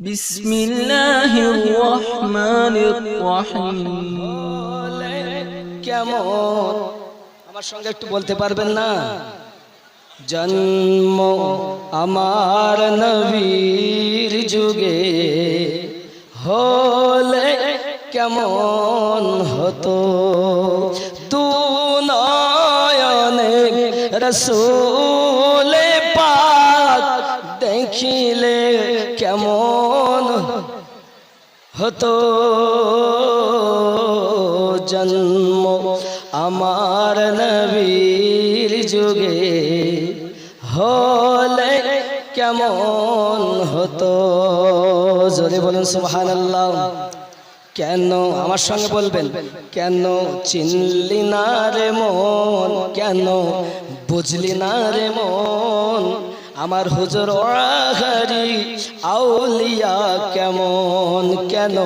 بسم الله الرحمن الرحيم কেমন আমার সঙ্গে একটু বলতে পারবেন না জন্ম আমার নবীর যুগে হলে কেমন হতো দু নয়নে রসুলে পাক দেখিলে হতো জন্ম আমার নবীর যুগে। হলে কেমন হতো? জোরে বলুন সুবহান আল্লাহ কেন? আমার সঙ্গে বলবেন। কেন চিনলি না রে মন? কেন বুঝলি না রে মন? আমার হুজুর ওয়াহারি আউলিয়া কেমন কেন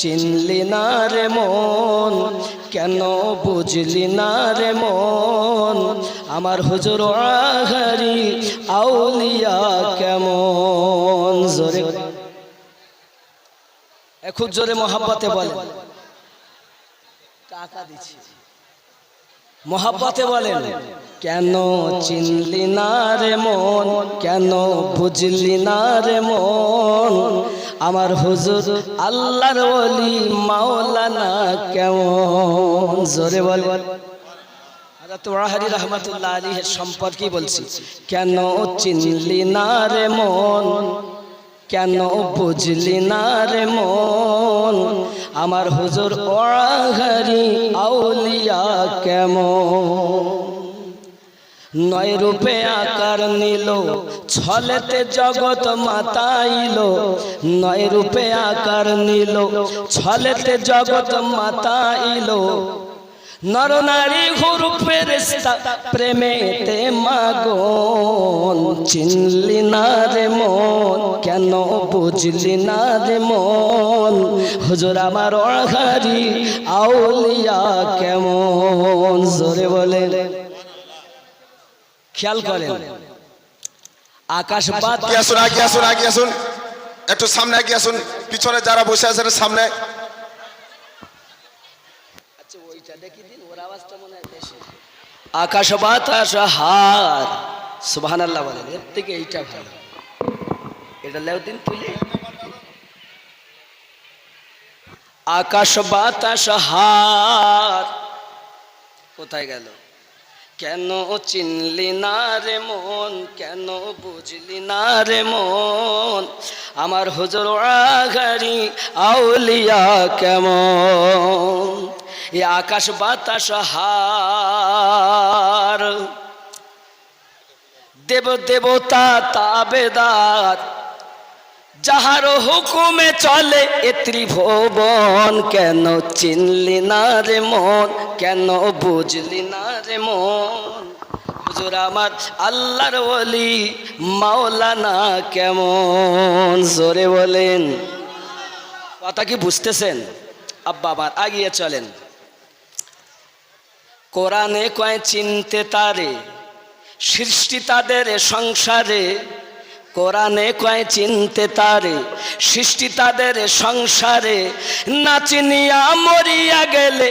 চিনলি না রে মন? কেন বুঝলি না রে মন? আমার হুজুর ওয়াহারি আউলিয়া কেমন? জোরে খুব জোরে মহাব্বাতে বলে টাকা দিচ্ছি। মহাব্বতে বলেন। কেন চিনলি না রে মন? কেন বুঝলি না রে মন? আমার হুজুর আল্লাহর ওলি মাওলানা কেমন? জোরে বল। তোরাহারি রহমতুল্লাহ আলীর সম্পর্কে বলছি, কেন চিনলি না রে মন? কেন বুঝলি না রে মন? আমার হুজুর ওড়াঘারি আউলিয়া কেমন? নয় রূপে আকার নিল, ছলেতে জগৎ মাতাইল। নয় রূপে আকার নিল, ছলেতে জগৎ মাতাইল। নরনারী হুরুপের প্রেমেতে মাগন চিনলি না রে মন, কেন বুঝলি না রে মন? হুজুর আমার অঘারি আউলিয়া কেমন? জোরে বলে খেয়াল করেন। আকাশ বাদ আগে আসুন আগে আসুন আগে আসুন একটু সামনে আগে আসুন পিছনে যারা বসে আছেন সামনে। আকাশ বাতাস হার। সুবহান আল্লাহ বলেন এর থেকে এইটা ভালো। এটা লেও দিন তুলে। আকাশ বাতাস হার। কোথায় গেল? কেন চিনলি না রে মন? কেন বুঝলি না রে মন? আমার হুজুর আঘারি আউলিয়া কেমন? এ আকাশ বাতাস হার। দেব দেবতা তাবেদার যাহার হুকুমে চলে এ ত্রিভুবন, কেন চিনলি না রে মন? কেন বুঝলি না রে মন? হুজুর আমার আল্লাহর বলি মাওলানা কেমন? জোরে বলেন। কথা কি বুঝতেছেন? আব্বা আমার, আগিয়ে চলেন। কোরআনে কয়, চিনতে তারে, সৃষ্টি তাদের সংসারে কোরআনে কয় চিনতে তারে, সৃষ্টি তাদের সংসারে, না চিনিয়া মরিয়া গেলে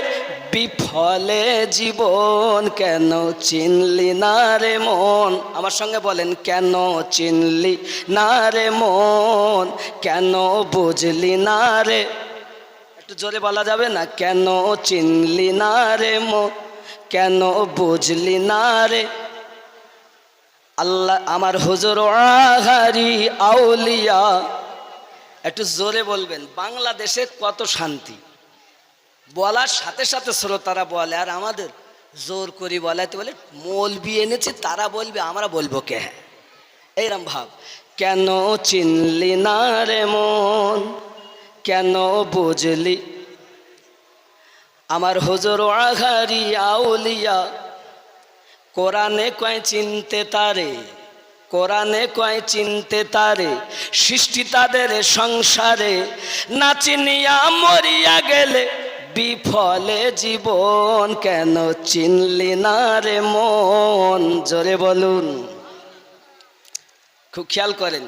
বিফলে জীবন। কেন চিনলি না রে মন? আমার সঙ্গে বলেন, কেন চিনলি না রে মন? কেন বুঝলি না রে? একটু জোরে বলা যাবে না? কেন চিনলি না রে মন? কেন বুঝলি না রে? আল্লাহ আমার হুজুর আহারি আউলিয়া। একটু জোরে বলবেন, বাংলাদেশে কত শান্তি? বলার সাথে সাথে শ্রোতারা বলে, আর আমাদের? জোর করি বলাতে বলে, মৌলবি এনেছে, তারা বলবে, আমরা বলব কে? হ্যাঁ এইরম ভাব। কেন চিনলি না রে মন? কেন বুঝলি? আমার হুজুর আঘারি আউলিয়া কোরআনে কয় চিনতে তারে, কোরআনে কয় চিনতে তারে, সৃষ্টি তাদের সংসারে, না চিনিয়া মরিয়া গেলে বিফলে জীবন, কেন চিনলি না রে মন? জোরে বলুন। খুব খেয়াল করেন,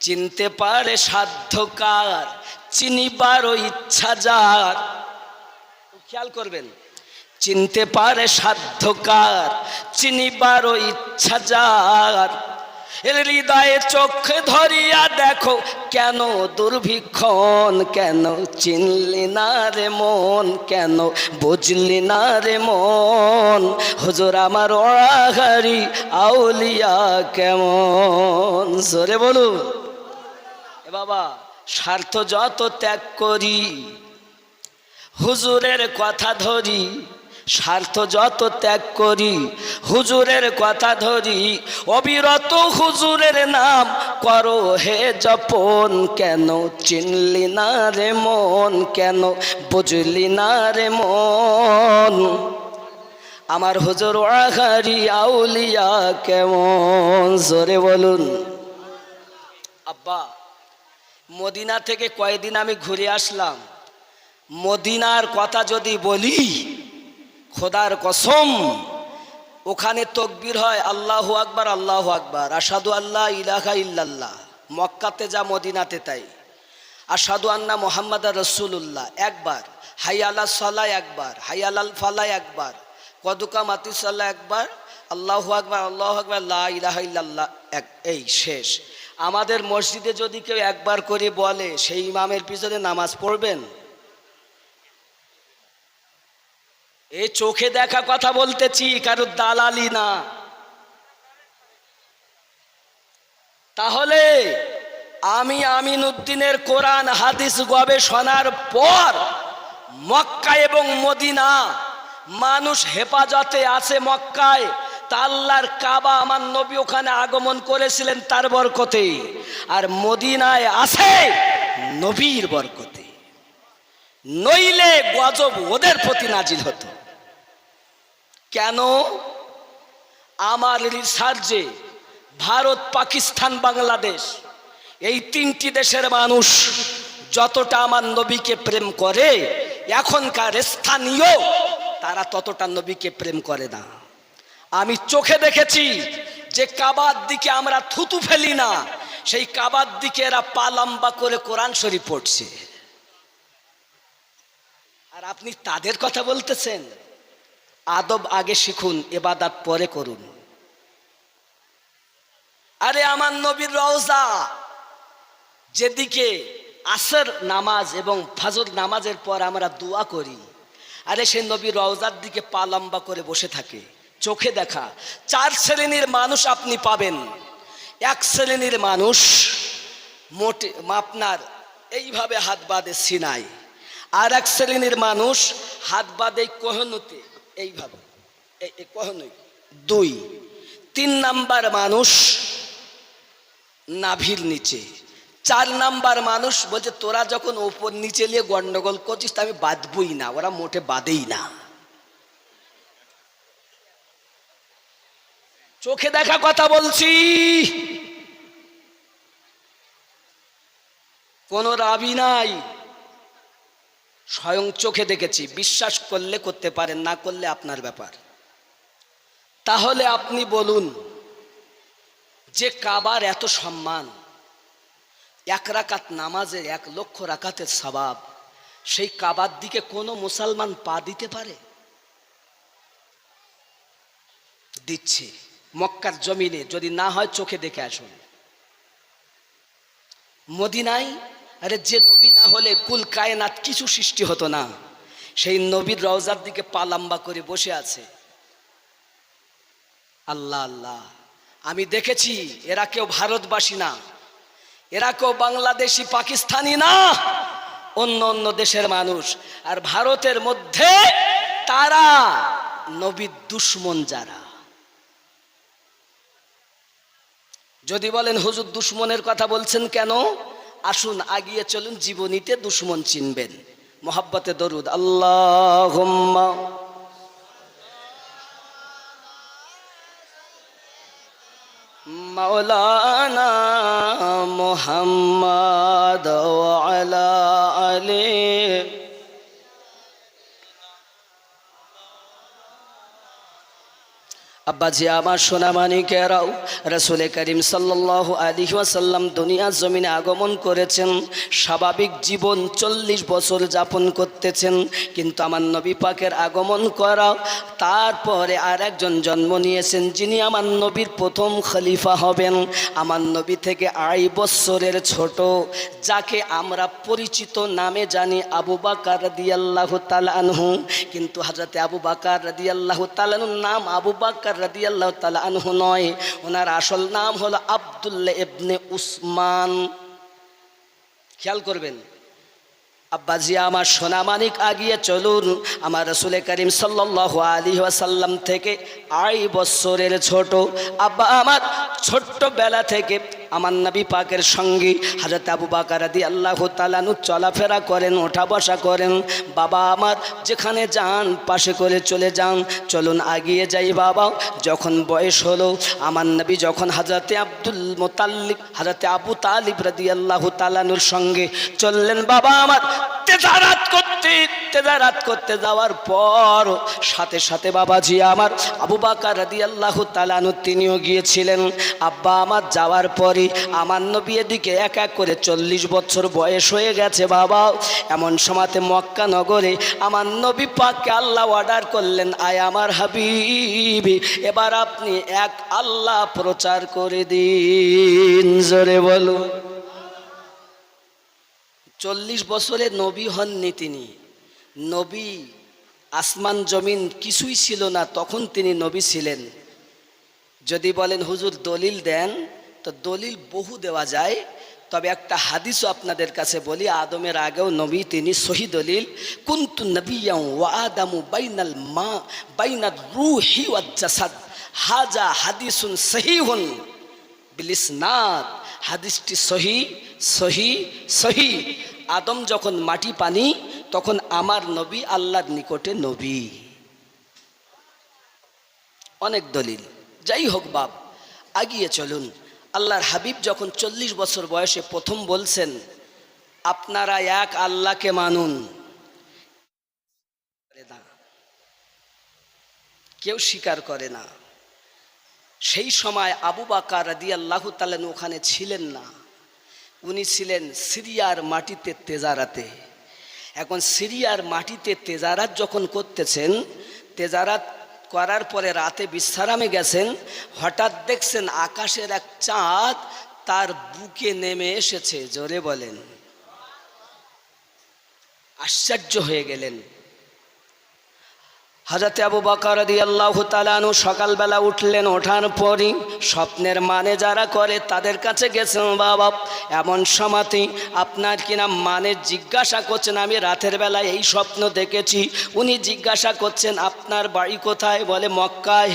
চিনতে পারে সাধ্যকার চিনিবারও ইচ্ছা যার। খেয়াল করবেন। চিনতে পারে সাধ্যকার, চিনিবারও ইচ্ছা যার। হৃদয়ে চোখে ধরিয়া দেখো, কেন দুর্ভিক্ষণ, কেন চিনলি না রে মন, কেন বুঝলি না রে মন, হুজুর আমার ওড়াঘারি আউলিয়া কেমন? জোরে বলুন। এ বাবা, স্বার্থ যত ত্যাগ করি, হুজুরের কথা ধরি স্বার্থ যত ত্যাগ করি, হুজুরের কথা ধরি, অবিরত হুজুরের নাম করো হে জপন। কেন চিনলি না রে মন? কেন বুঝলি না রে মন? আমার হুজুর আঘারি আউলিয়া কেমন? জোরে বলুন। আব্বা, মদিনা থেকে কয়েকদিন আমি ঘুরে আসলাম? মদিনার কথা যদি বলি খোদার কসম, ওখানে তকবির হয় আল্লাহ আকবার আল্লাহ আকবার। আসাদু আল্লাহ ইলাহা ইল্লাল্লাহ। মক্কাতে যা, মদিনাতে তাই। আসাদু আন্না মোহাম্মদ রসুল্লাহ একবার। হাই আল্লাহ সাল্লাহ একবার। হাই আলাল ফালাহ একবার। কদুকা মাতি সাল্লাহ একবার। আল্লাহ আকবার আল্লাহ আকবার, লা ইলাহা এক, এই শেষ। আমাদের মসজিদে যদি কেউ একবার করে বলে, সেই ইমামের পিছনে নামাজ পড়বেন? এই চোখে দেখা কথা বলতেছি কারও দালালি না। তাহলে আমি আমিন উদ্দিনের কোরআন, হাদিস গবেষণার পর মক্কা এবং মদিনা মানুষ হেফাজতে আছে মক্কায়, তা আল্লাহর কাবা আমার নবী ওখানে আগমন করেছিলেন তার বরকতে, আর মদিনায় আছে নবীর বরকতে। নইলে গজব ওদের প্রতি নাজিল হতো। কেন? আমার রিসার্চে ভারত, পাকিস্তান, বাংলাদেশ, এই তিনটি দেশের মানুষ যতটা আমার নবীকে প্রেম করে, এখনকার স্থানীয়, তারা ততটা নবীকে প্রেম করে না। আমি চোখে দেখেছি যে কাবার দিকে আমরা থুতু ফেলি না, সেই কাবার দিকে এরা পা লম্বা করে কোরআন শরীফ পড়ছে। আর আপনি তাদের কথা বলতেছেন? আদব আগে শিখুন, এবাদাত পরে করুন। আরে আমার নবীর রওজা, যেদিকে আসর নামাজ এবং ফাজর নামাজের পর আমরা দোয়া করি, আরে সে নবীর রওজার দিকে পা লম্বা করে বসে থাকে, চোখে দেখা। চার শ্রেণির মানুষ আপনি পাবেন। এক শ্রেণির মানুষ মোটে আপনার এইভাবে হাত বাঁধে সিনাই আর এক শ্রেণির মানুষ হাত বাঁধে কোহনুতে। এইভাবে। এই এই দুই, তিন নাম্বার মানুষ নাভির নিচে। চার নাম্বার মানুষ বলছে, তোরা যখন ওপর নিচে নিয়ে গন্ডগোল করছিস, তা আমি বাঁধবই না। ওরা মোটে বাঁধেই না। চোখে দেখা কথা বলছি। কোন রাবি নাই। স্বয়ং চোখে দেখেছি, বিশ্বাস করলে করতে পারেন, না করলে আপনার ব্যাপার। তাহলে আপনি বলুন, যে কাবার এত সম্মান, এক রাকাত নামাজের এক লক্ষ রাকাতের স্বভাব সেই কাবার দিকে কোনো মুসলমান পা দিতে পারে? দিচ্ছে, মক্কার জমিনে যদি না হয় চোখে দেখে আসুন। মদিনায়, আরে যে হলে কুল কায়নাত কিছু সৃষ্টি হতো না। সেই নবীর রওজার দিকে পা লম্বা করে বসে আছে। আল্লাহ আল্লাহ, আমি দেখেছি এরা কেউ ভারতবাসী না। এরা কেউ বাংলাদেশি, পাকিস্তানি না। অন্য অন্য দেশের মানুষ। আর ভারতের মধ্যে তারা নবীর দুশ্মন যারা। যদি বলেন, হুজুর, দুশ্মনের কথা বলছেন কেন? আসুন আগিয়ে চলুন জীবনীতে দুশ্মন চিনবেন। মোহাব্বতে দরুদ আল্লাহ মাওলানা মোহাম্মদ আব্বাজি, আমার সোনামানিকেরাও রসুল করিম সাল্লাহ আলী ওয়াসাল্লাম দুনিয়ার জমিনে আগমন করেছেন, স্বাভাবিক জীবন চল্লিশ বছর যাপন করতেছেন, কিন্তু আমার নবী পাকের আগমন করা তারপরে আর একজন জন্ম নিয়েছেন যিনি আমার নবীর প্রথম খলিফা হবেন। আমার নবী থেকে আড়াই বৎসরের ছোট, যাকে আমরা পরিচিত নামে জানি আবু বাকার রাদিয়াল্লাহু তাআলা আনহু, কিন্তু হযরতে আবু বাকার রাদিয়াল্লাহু তাআলা আনহুর নাম আবু বাকার রাদিয়াল্লাহু তাআলা আনহু নয়, ওনার আসল নাম হলো আব্দুল্লাহ ইবনে উসমান। খেয়াল করবেন আব্বাজি আমার সোনামানিক আগিয়ে চলুন, আমার রসুলের করিম সাল্লাহ আলী ওয়াসাল্লাম থেকে আড়াই বৎসরের ছোট, আব্বা আমার ছোট্ট বেলা থেকে আমার নবী পাকের সঙ্গে হাজরত আবু বাকার আদি আল্লাহ তালানু চলাফেরা করেন, ওঠা বসা করেন। বাবা আমার, যেখানে যান, পাশে করে চলে যান। চলুন আগিয়ে যাই বাবা। যখন বয়স হলো, আমার নবী যখন হাজরতে আব্দুল মোতাল্লিক হাজরতে আবু তালিব রাদি আল্লাহ তালানুর সঙ্গে চললেন, বাবা আমার তেজারাত করতে তেজারাত করতে যাওয়ার পর সাথে সাথে বাবাজি আমার আবু বাকার রাদি আল্লাহ তালানু তিনিও গিয়েছিলেন। আব্বা আমার যাওয়ার পরে আমার নবী এদিকে এক এক করে চল্লিশ বছর বয়স হয়ে গেছে বাবা। এমন সময়তে মক্কা নগরে আমার নবী পাককে আল্লাহ অর্ডার করলেন, আয় আমার হাবিবি, এবার আপনি এক আল্লাহ প্রচার করে দিন। জোরে বলুন। চল্লিশ বছরে নবী হননি তিনি। নবী আসমান জমিন কিছুই ছিল না, তখন তিনি নবী ছিলেন। যদি বলেন, হুজুর, দলিল দেন? তো দলিল বহু দেওয়া যায়, তবে একটা হাদিসও আপনাদের কাছে বলি, আদমের আগেও নবী, তিনি সহি দলিল, কুন্তু নবিয়াও ওয়া আদামু বাইনাল মা বাইনার রুহি ওয়াজ্জাসাদ হাজা হাদিসুন সহিহুন বিলিসনাদ হাদিসটি সহি সহি সহি। আদম যখন মাটি পানি, তখন আমার নবী আল্লাহর নিকটে নবী। অনেক দলিল। যাই হোক বাপ, আগিয়ে চলুন। আল্লাহর হাবিব যখন চল্লিশ বছর বয়সে প্রথম বলছেন, আপনারা এক আল্লাহকে মানুন। কেউ স্বীকার করে না। সেই সময় আবু বাকার রাদি আল্লাহ তালেন ওখানে ছিলেন না। উনি ছিলেন সিরিয়ার মাটিতে তেজারাতে। এখন সিরিয়ার মাটিতে তেজারাত যখন করতেছেন, তেজারাত করার পরে রাতে বিশ্রামে গেছেন, হঠাৎ দেখছেন আকাশের এক চাঁদ তার বুকে নেমে এসেছে, জোরে বলেন। আশ্চর্য হয়ে গেলেন। হাজরতে আবু বকর দি আল্লাহ তালানু সকালবেলা উঠলেন, ওঠার পরই স্বপ্নের মানে যারা করে তাদের কাছে গেছেন, বাবা, এমন সমাতি আপনার কিনা মানে জিজ্ঞাসা করছেন, আমি রাতের বেলায় এই স্বপ্ন দেখেছি। উনি জিজ্ঞাসা করছেন, আপনার বাড়ি কোথায়? বলে, মক্কায়।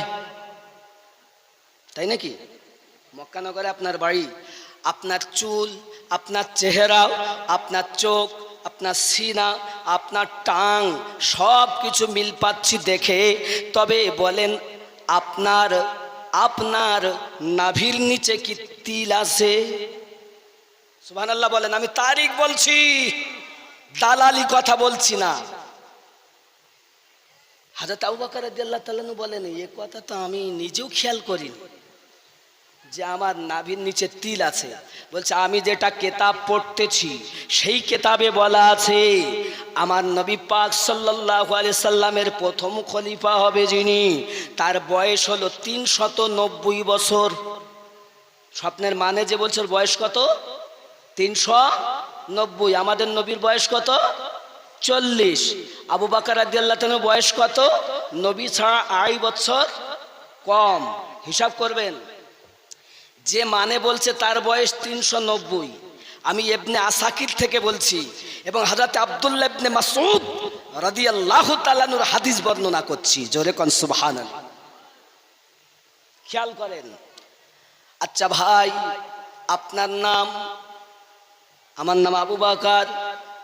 তাই নাকি? মক্কানগরে আপনার বাড়ি, আপনার চুল, আপনার চেহারা, আপনার চোখ আপনার সিনা, আপনার টাং সব কিছু মিল পাচ্ছি দেখে। তবে বলেন, আপনার আপনার নাভির নিচে কি তিল আছে? আল্লাহ বলেন, আমি তারিখ বলছি, দালালি কথা বলছি না। হাজরত আবু বকর রাদিয়াল্লাহু তাআলা বলেন, এ কথা তো আমি নিজেও খেয়াল করিনি। যে আমার নাভির নিচে তিল আছে। বলছে, আমি যেটা কেতাব পড়তেছি, সেই কেতাবে বলা আছে, আমার নবী পাক সাল্লাহ সাল্লামের প্রথম খলিফা হবে যিনি। তার বয়স হলো তিনশত নব্বই বছর। স্বপ্নের মানে যে বলছে বয়স কত? তিনশো নব্বই আমাদের নবীর বয়স কত? চল্লিশ। আবু বাকার আদিয়াল্লাহ বয়স কত? নবী ছাড়া আড়াই বছর কম। হিসাব করবেন। যে মানে বলছে তার বয়স তিনশো নব্বই। আমি এবনে আসাকির থেকে বলছি এবং হাজাতে আবদুল্লাহ ইবনে মাসুদ রাদিয়াল্লাহু তাআলার হাদিস বর্ণনা করছি। জোরে কন খেয়াল করেন। আচ্ছা ভাই, আপনার নাম? আমার নাম আবু বাকার।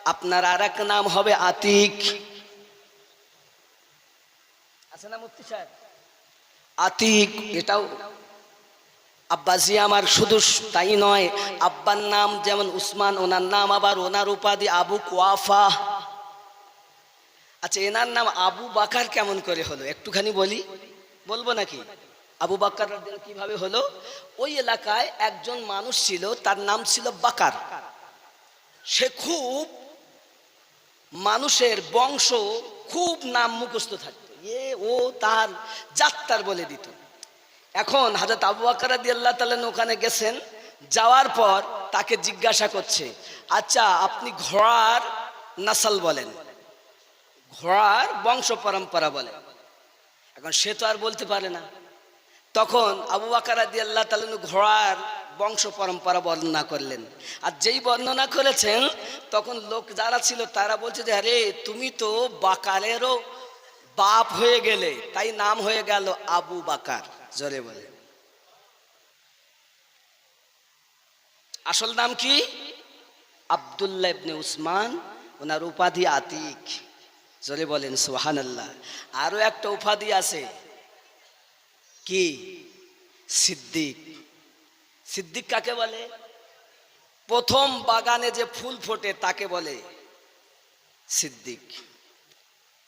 আপনার আর এক নাম হবে আতিক। আছে না মুফতি সাহেব? আতিক, এটাও আব্বাজি আমার শুধু তাই নয়, আব্বার নাম যেমন উসমান, ওনার নাম আবার ওনার উপাধি আবু কোয়াফা। আচ্ছা এনার নাম আবু বাকার কেমন করে হলো? একটুখানি বলি। বলব নাকি? আবু বাকার কীভাবে হলো? ওই এলাকায় একজন মানুষ ছিল, তার নাম ছিল বাকার। সে খুব মানুষের বংশ, খুব নাম মুখস্থ থাকতো। এ, ও, তার যাত্রার বলে দিত। এখন হাজরত আবু বাকর আল্লাহ তালেন ওখানে গেছেন, যাওয়ার পর তাকে জিজ্ঞাসা করছে আচ্ছা আপনি ঘোড়ার নাসাল বলেন? ঘোড়ার বংশ পরম্পরা বলেন এখন সে তো আর বলতে পারে না। তখন আবু বাকার আল্লাহ তালেন ঘোড়ার বংশ পরম্পরা বর্ণনা করলেন। আর যেই বর্ণনা করেছেন, তখন লোক যারা ছিল তারা বলছে যে, আরে, তুমি তো বাকারেরও বাপ হয়ে গেলে, তাই নাম হয়ে গেল আবু বাকার। জোরে বলে। আসল নাম কি? আবদুল্লাহ ইবনে উসমান, ওনার উপাধি আতিক। জোরে বলেন সোহান আল্লাহ আরও একটা উপাধি আছে। কি? সিদ্দিক। সিদ্দিক কাকে বলে? প্রথম বাগানে যে ফুল ফোটে তাকে বলে সিদ্দিক।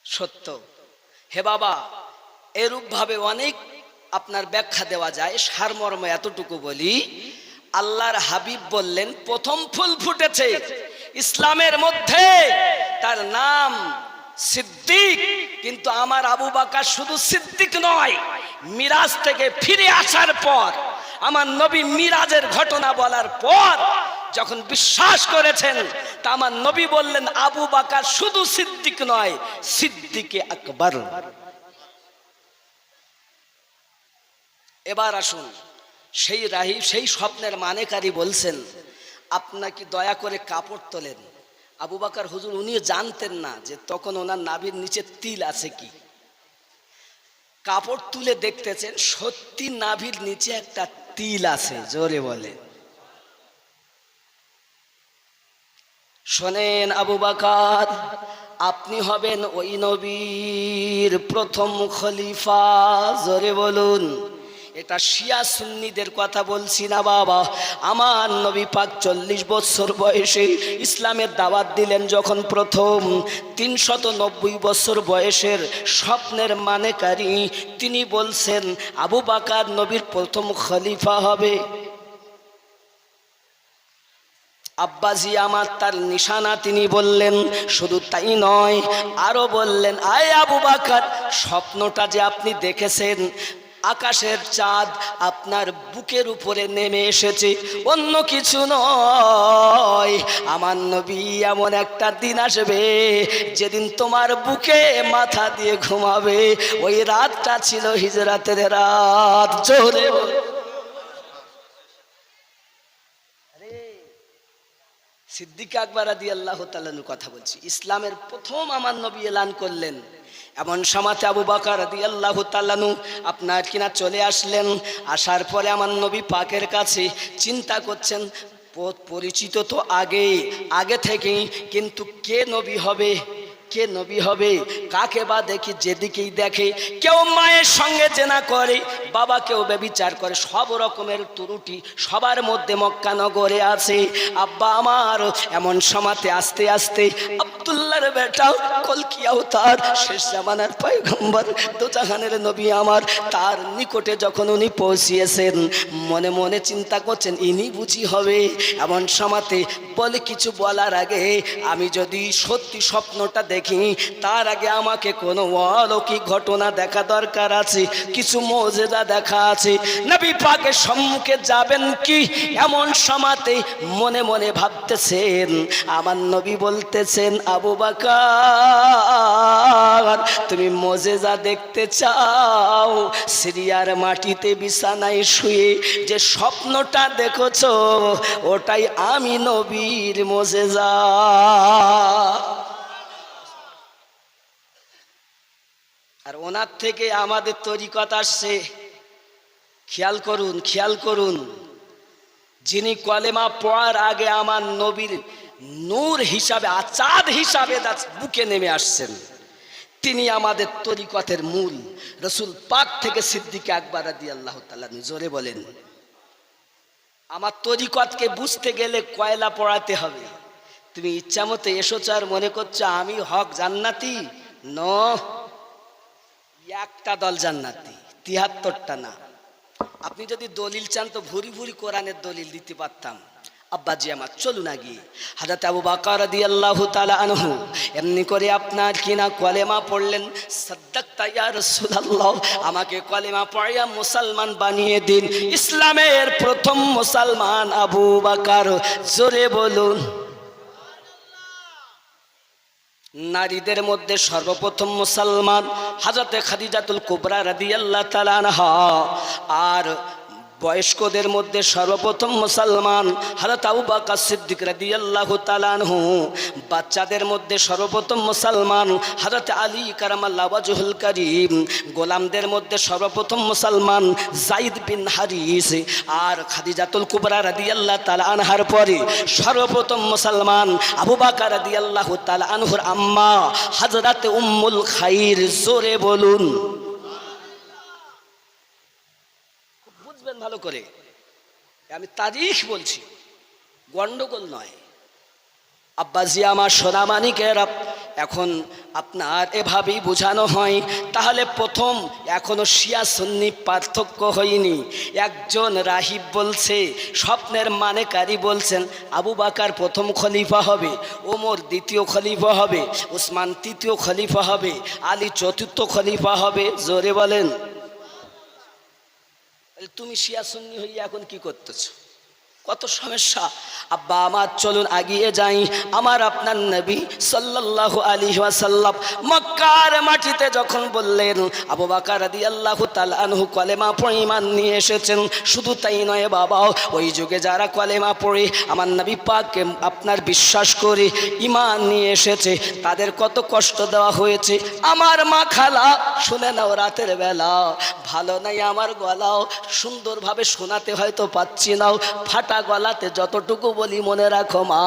সত্য। হে বাবা এরূপ ভাবে অনেক আপনার ব্যাখ্যা দেওয়া যায়, সারমর্ম এতটুকু বলি, আল্লাহর হাবিব বললেন, প্রথম ফুল ফুটেছে ইসলামের মধ্যে। তার নাম সিদ্দিক, কিন্তু আমার আবু বাকা শুধু সিদ্দিক নয়, মিরাজ থেকে ফিরে আসার পর, আমার নবী মিরাজের ঘটনা বলার পর, যখন বিশ্বাস করেছেন, তা আমার নবী বললেন, আবু বাকা শুধু সিদ্দিক নয়, সিদ্দিকে আকবর। এবার আসুন, সেই রাহি, সেই স্বপ্নের মানেকারী বলছেন আপনাকে দয়া করে কাপড় তোলেন? আবু বাকার হুজুর উনি জানতেন না যে তখন ওনার নাভির নিচে তিল আছে কি। কাপড় তুলে দেখতেছেন, সত্যি নাভির নিচে একটা তিল আছে, জোরে বলে শোনেন আবু বাকার, আপনি হবেন ওই নবীর প্রথম খলিফা, জোরে বলুন। এটা শিয়া সুন্নিদের কথা বলছি না বাবা। আমার নবী পাক চল্লিশ বছর বয়সে ইসলামের দাওয়াত দিলেন যখন প্রথম। তিনশত নব্বই বছর বয়সের স্বপ্নের মানেকারী তিনি বলছেন, আবু বাকার নবীর প্রথম খলিফা হবে। আব্বাজি আমার তার নিশানা তিনি বললেন, শুধু তাই নয়। আরও বললেন, আয় আবু বাকার, স্বপ্নটা যে আপনি দেখেছেন আকাশের চাঁদ আপনার বুকের উপরে নেমে এসেছে। অন্য কিছু নয়। আমার নবী এমন একটা দিন আসবে, যেদিন তোমার বুকে মাথা দিয়ে ঘুমাবে। ওই রাতটা ছিল হিজরাতের রাত। জোরে সিদ্দিক আকবর আদি আল্লাহ তালানুর কথা বলছি। ইসলামের প্রথম আমার নবী এলান করলেন। এমন সমাতে আবু বাকার আদি আল্লাহ তাল্লানু আপনার কিনা চলে আসলেন। আসার পরে আমার নবী পাকের কাছে চিন্তা করছেন পরিচিত তো আগে আগে থেকেই, কিন্তু কে নবী হবে? কে নবী হবে? কাকে বা দেখি, যেদিকেই দেখে। কেউ মায়ের সঙ্গে জেনা করে বাবা কেউ ব্যবিচার করে। সব রকমের ত্রুটি সবার মধ্যে মক্কা নগরে আছে। আব্বা আমার, এমন সমাতে আস্তে আস্তে আব্দুল্লাহর বেটাও কলকিয়াও তার শেষ জামানার পয়গম্বর, দোজাহানের নবী আমার। তার নিকটে যখন উনি পৌঁছিয়েছেন, মনে মনে চিন্তা করছেন, ইনি বুঝি হবে? এমন সমাতে বলে কিছু বলার আগে, আমি যদি সত্যি স্বপ্নটা দেখি তার আগে আমাকে কোনো অলৌকিক ঘটনা দেখা দরকার আছে, কিছু মজেদা দেখা আছে। নবী পাকের সম্মুখে যাবেন কি? এমন সমাতে মনে মনে ভাবতেছেন, আমার নবী বলতেছেন, আবু বাকার, তুমি মজেজা দেখতে চাও, সিরিয়ার মাটিতে বিছানায় শুয়ে যে স্বপ্নটা দেখেছ, ওটাই আমি নবীর মজেজা আর ওনার থেকে আমাদের তরিকত আসছে, খেয়াল করুন খেয়াল করুন। যিনি কলেমা পড়ার আগে আমার নবীর নূর হিসাবে আচাদ হিসাবে তার বুকে নেমে আসছেন, তিনি আমাদের তরিকতের মূল। রসুল পাক থেকে সিদ্দিকে আকবর আদি আল্লাহ তালা জোরে বলেন, আমার তরিকতকে বুঝতে গেলে কয়লা পড়াতে হবে। তুমি ইচ্ছা মতো এসোছ আর মনে করছ আমি হক জান্নাতি? ন একটা দল জান্নাতি তিয়াত্তরটা না। আপনি যদি দলিল চান তো ভুরি ভুরি কোরআনের দলিল দিতে পারতাম। আব্বাজি আমার, চলুন আগে। হাজাতে আবু বাকার দি আল্লাহ তালা আনহু, এমনি করে আপনার কিনা কলেমা পড়লেন? সদ্দাক তাইয়া রসুলাল্লাহ, আমাকে কলেমা পড়িয়া মুসলমান বানিয়ে দিন। ইসলামের প্রথম মুসলমান আবু বাকার, জোরে বলুন। নারীদের মধ্যে সর্বপ্রথম মুসলমান হাজরতে খাদিজাতুল কুবরা রাদি তাআলা তালানহা আর বয়স্কদের মধ্যে সর্বপ্রথম মুসলমান হাজরত আবু বাকা সিদ্দিক রাদি আল্লাহ তালানহু বাচ্চাদের মধ্যে সর্বপ্রথম মুসলমান হাজরত আলী কারামাল্লা ওয়াজহুল করিম। গোলামদের মধ্যে সর্বপ্রথম মুসলমান জাইদ বিন হারিস। আর খাদিজাতুল কুবরা রাদি আল্লাহ তালা আনহার পরে সর্বপ্রথম মুসলমান আবু বাকা তালা আনহুর আম্মা হাজরাতে উম্মুল খাইর। জোরে বলুন খুব বুঝবেন ভালো করে। আমি তারিখ বলছি, গন্ডগোল নয়। আব্বাজি আমার সোনামানিকের এখন আপনার এভাবেই বোঝানো হয়, তাহলে প্রথম এখনও শিয়া সুন্নি পার্থক্য হয়নি। একজন রাহিব বলছে, স্বপ্নের মানেকারী বলছেন, আবু বাকার প্রথম খলিফা হবে, ওমর দ্বিতীয় খলিফা হবে উসমান তৃতীয় খলিফা হবে, আলী চতুর্থ খলিফা হবে, জোরে বলেন। তুমি শিয়া সুন্নি হইয়া এখন কি করতেছো? কত সমস্যা। আব্বা, আমার চলুন আগিয়ে যাই। আমার আপনার নবী সাল্লাল্লাহু আলাইহি ওয়াসাল্লাম মক্কার মাটিতে যখন বললেন, আবু বকর রাদিয়াল্লাহু তাআলা আনহু কলেমা ঈমান নিয়ে এসেছেন। শুধু তাই নয় বাবা, ওই যুগে যারা কলেমা পড়ে, আমার নবী পাককে আপনার বিশ্বাস করে ঈমান নিয়ে এসেছে। তাদের কত কষ্ট দেওয়া হয়েছে। আমার মা খালা, শুনে নাও রাতের বেলা। ভালো নাই আমার গলাও, সুন্দরভাবে শোনাতে হয়তো পাচ্ছি নাও ফাটা গলাতে যতটুকু বলি মনে রাখো মা।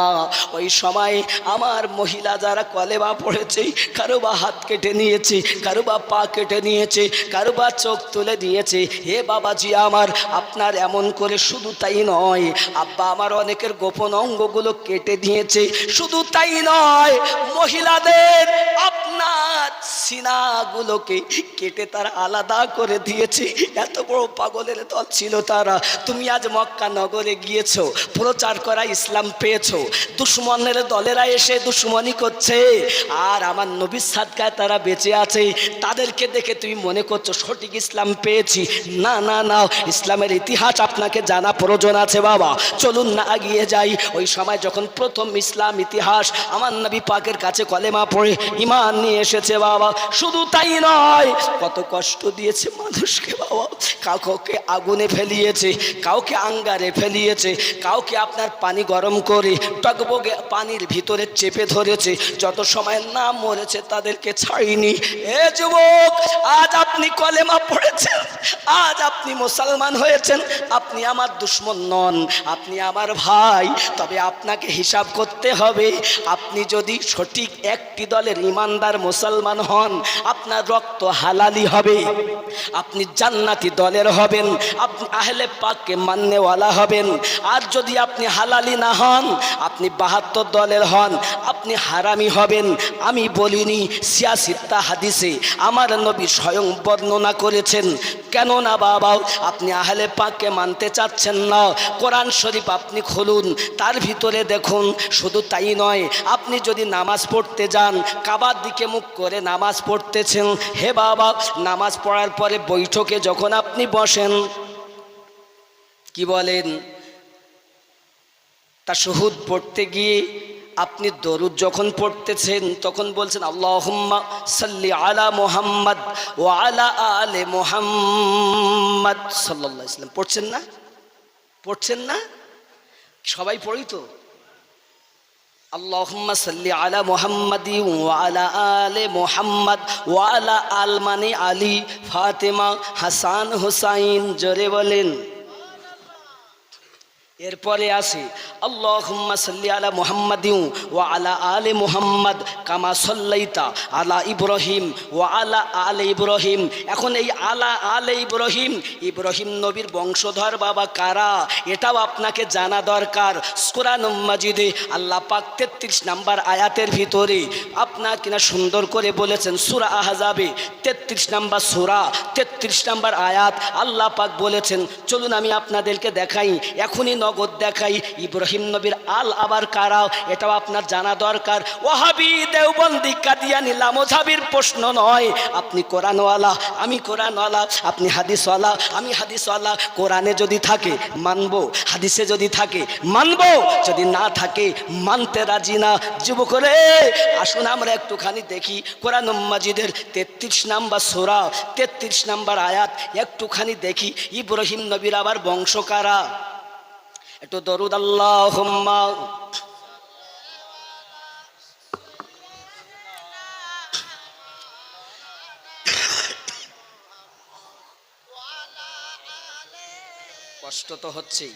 ওই সময় আমার মহিলা যারা কলেমা পড়েছে কারও বা হাত কেটে নিয়েছে কারও বা পা কেটে নিয়েছে কারও বা চোখ তুলে দিয়েছে, হে বাবাজি আমার, আপনার এমন করে শুধু তাই নয়। আব্বা আমার অনেকের গোপন অঙ্গগুলো কেটে দিয়েছে, শুধু তাই নয়। মহিলাদের আপনার সিনাগুলোকে কেটে তারা আলাদা করে দিয়েছে। এত বড় পাগলের দল ছিল তারা। তুমি আজ মক্কা নগরে গিয়েছো প্রচার করা ইসলাম পেয়েছ। দুশ্মনের দলেরা এসে দুশ্মনী করছে। আর আমার নবীর সাদকায় তারা বেঁচে আছে। তাদেরকে দেখে তুমি মনে করছ, সঠিক ইসলাম পেয়েছি। না না না, ইসলামের ইতিহাস আপনাকে জানা প্রয়োজন আছে বাবা। চলুন না এগিয়ে যাই। ওই সময় যখন প্রথম ইসলাম ইতিহাস আমার নবী পাকের কাছে কলেমা পড়ে ইমান নিয়ে এসেছে বাবা। শুধু তাই নয়, কত কষ্ট দিয়েছে মানুষকে বাবা। কাউকে আগুনে ফেলিয়েছে, কাউকে আঙ্গারে ফেলিয়েছে। কাউকে আপনার পানি গরম করে টকবগে পানির ভিতরে চেপে ধরেছে, যত সময় না মরেছে তাদেরকে ছাড়িনি এ যুবক, আজ আপনি কলেমা পড়েছেন, আজ আপনি মুসলমান হয়েছেন, আপনি আমার দুশ্মন নন, আপনি আমার ভাই, তবে আপনাকে হিসাব করতে হবে, আপনি যদি সঠিক একটি দলের ইমানদার মুসলমান হন, আপনার রক্ত হালালি হবে, আপনি জান্নাতি দলের হবেন, আপনি আহলে পাককে মান্যওয়ালা হবেন আর যদি আপনি হালালি না হন, আপনি বাহাত্তর দলের হন, আপনি হারামি হবেন। আমি বলিনি সিয়াসিত্তা হাদিসে আমার নবী স্বয়ং বর্ণনা করেছেন কেন না বাবা, আপনি আহলে পাককে মানতে চাচ্ছেন না। কোরআন শরীফ আপনি খুলুন, তার ভিতরে দেখুন, শুধু তাই নয়, আপনি যদি নামাজ পড়তে যান, কাবার দিকে মুখ করে নামাজ পড়তেছেন। হে বাবা, নামাজ পড়ার পরে বৈঠকে যখন আপনি বসেন, কি বলেন? তা শহুদ পড়তে গিয়ে আপনি দরুদ যখন পড়তেছেন, তখন বলছেন, আল্লাহুম্মা সাল্লি আলা মোহাম্মদ ও আলা আলে মোহাম্মদ সাল্লাল্লাহু আলাইহি সাল্লাম। পড়ছেন না? পড়ছেন না? সবাই পড়ি তো? আল্লাহুম্মা সাল্লি আলা মোহাম্মদি ও আলা মোহাম্মদ ও আলা আল মানে আলী ফাতেমা হাসান হুসাইন। জোরে বলেন। এরপরে আছে আল্লাহুম্মা সাল্লি আলা মুহাম্মাদিউ ওয়া আলা আলে মুহাম্মদ কামা সাল্লাইতা আলা ইব্রাহিম ওয়া আলা আলে ইব্রাহিম। এখন এই আলা আলে ইব্রাহিম ইব্রাহিম নবীর বংশধর বাবা কারা? এটাও আপনাকে জানা দরকার। কোরআন মাজিদে আল্লাহ পাক তেত্রিশ নাম্বার আয়াতের ভিতরে আপনার কিনা সুন্দর করে বলেছেন, সুরা আহজাবে, তেত্রিশ নাম্বার সুরা, তেত্রিশ নাম্বার আয়াত। আল্লাহ পাক বলেছেন, চলুন আমি আপনাদেরকে দেখাই, এখনই নগদ দেখাই। ইব্রাহিম নবীর আল আবার কারাও, এটাও আপনার জানা দরকার। ওহাবি দেওবন্দি কাদিয়ানি লামোঝাবির প্রশ্ন নয়, আপনি কোরআনওয়ালা, আমি কোরআনওয়ালা, আপনি হাদিসওয়ালা, আমি হাদিসওয়ালা। কোরআনে যদি থাকে, মানব। হাদিসে যদি থাকে, মানব। যদি না থাকে, মানতে রাজি না। যুবকরে আসুন আমরা একটুখানি দেখি, কোরআন মাজিদের তেত্রিশ নাম্বার সোরা, তেত্রিশ নাম্বার আয়াত, একটুখানি দেখি। ইব্রাহিম নবীর আবার বংশকারা একটু দরুদ আল্লাহ কষ্ট তো হচ্ছেই।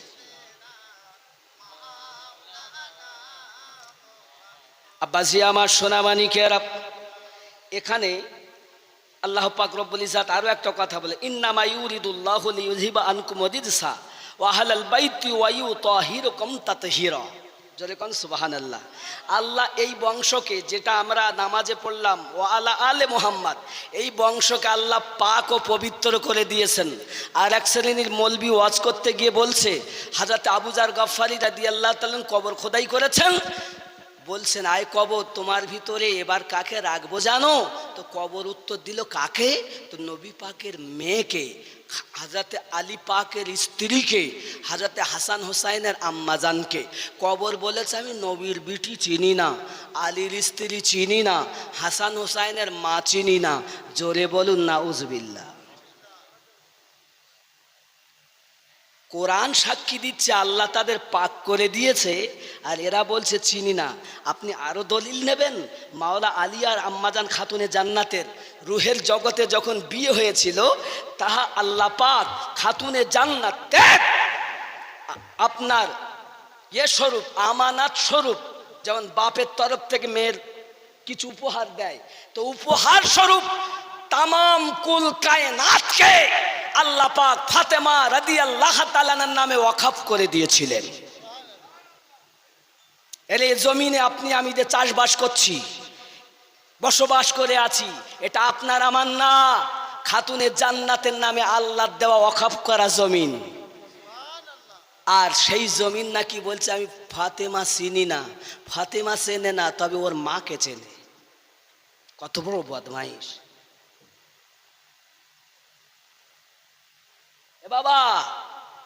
আব্বাসি আমার সোনামানিকের এখানে আল্লাহ পাক রব্বুল ইজাত আরও একটা কথা বলে, ইন্নামা ইউরিদুল্লাহ লিউযহিবা আনকুম রিজসা ওয়াইউ তহিরকম কোন সুবহানাল্লাহ। আল্লাহ এই বংশকে যেটা আমরা নামাজে পড়লাম ও আলা আলে মোহাম্মদ, এই বংশকে আল্লাহ পাক ও পবিত্র করে দিয়েছেন। আর এক শ্রেণির মলবি ওয়াজ করতে গিয়ে বলছে, হাজরত আবুজার গফারি রাদি আল্লাহ তালন কবর খোদাই করেছেন বলছেন, আয় কবর তোমার ভিতরে, এবার কাকে রাখব জানো? তো কবর উত্তর দিল, কাকে? তো নবী পাকের মেয়েকে হাজাতে আলী পাকের স্ত্রীকে হাজাতে হাসান হোসাইনের আম্মাজানকে কবর বলেছে, আমি নবীর বিটি চিনি না, আলীর স্ত্রী চিনি না, হাসান হোসাইনের মা চিনি না। জোরে বলুন না উজবিল্লা কোরআন সাক্ষী দিচ্ছে, আল্লাহ তাদের পাক করে দিয়েছে, আর এরা বলছে, চিনি না। আপনি আরও দলিল নেবেন? মাওলা আলী আর আম্মাজান খাতুনে জান্নাতের রুহের জগতে যখন বিয়ে হয়েছিল, তাহা আল্লাহ পাক খাতুনে জান্নাত আপনার এ স্বরূপ, আমানাত স্বরূপ, যেমন বাপের তরফ থেকে মেয়ের কিছু উপহার দেয়। তো উপহার স্বরূপ তামাম কুল কায়নাতকে আল্লাহ পাক ফাতেমা রাদি আল্লাহ তালানার নামে ওয়াকাফ করে দিয়েছিলেন। এই জমিনে আপনি, আমি যে চাষবাস করছি, বসবাস করে আছি, এটা আপনার, আমার না। খাতুনের জান্নাতের নামে আল্লাহ দেওয়া ওয়াকাফ করা জমিন। আর সেই জমিন নাকি বলছে, আমি ফাতেমা চিনি না। ফাতেমা চেনে না, তবে ওর মাকে চেনে। কত বড় বদমাইশ। বাবা,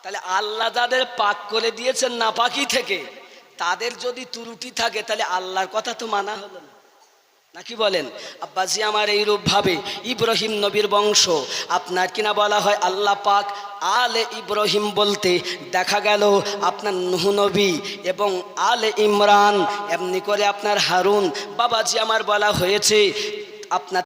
তাহলে আল্লাহ যাদের পাক করে দিয়েছেন না পাকি থেকে, তাদের যদি ত্রুটি থাকে, তাহলে আল্লাহর কথা তো মানা হলো নাকি বলেন? আব্বাজি আমার এইরূপ ভাবে, ইব্রাহিম নবীর বংশ, আপনার কিনা বলা হয় আল্লাহ পাক? আলে ইব্রাহিম বলতে দেখা গেল আপনার নুহ নবী এবং আলে ইমরান, এমনি করে আপনার হারুন। বাবাজি আমার বলা হয়েছে, আপনার